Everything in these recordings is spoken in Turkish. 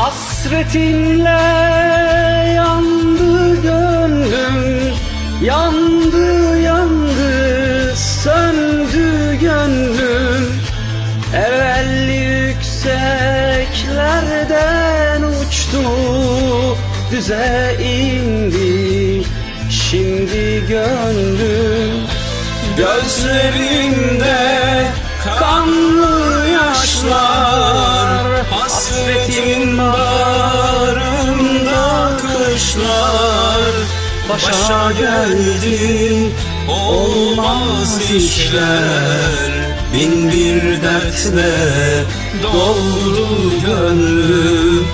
Hasretinle yandı gönlüm Yandı yandı söndü gönlüm. Evvel yükseklerden uçtu Düze indi şimdi gönlüm. Gözlerimde kanlı kışlar Başa geldi. Olmaz işler. Bin bir dertle doldu gönlüm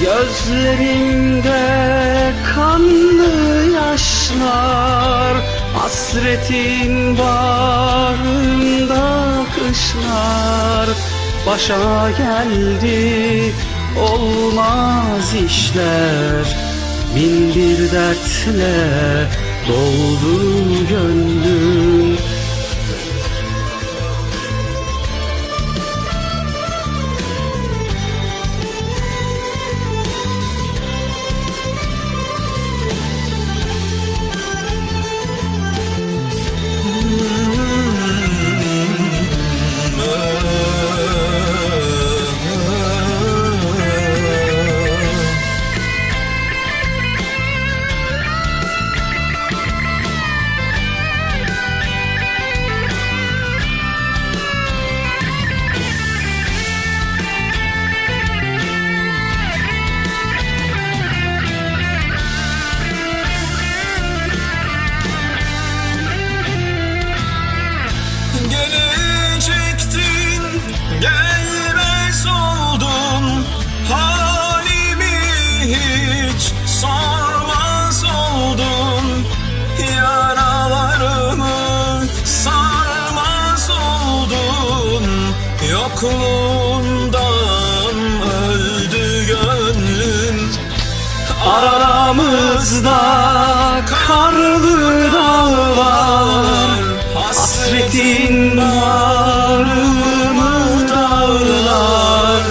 Gözlerimde kanlı yaşlar Hasretin bağrımda kışlar. Başa geldi olmaz işler Bin bir dertle doldu gönlüm Yokluğundan öldü gönlüm. Aramızda karlı dağlar Hasretin bağrımı dağlar.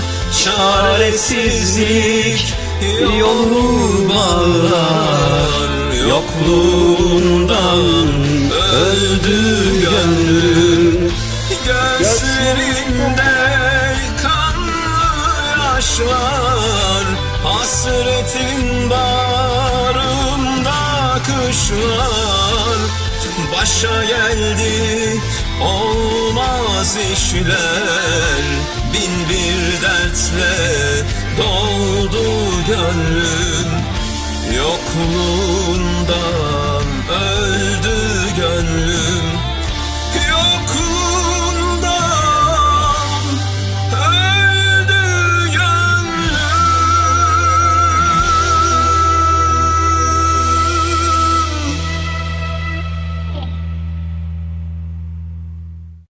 Çaresizlik yolu bağlar. Yokluğundan öldü gönlüm. Gözlerinde yaşlar Hasretin bağrımda kışlar Başa geldi olmaz işler. Bin bir dertle doldu gönlüm. Yokluğundan öldü gönlüm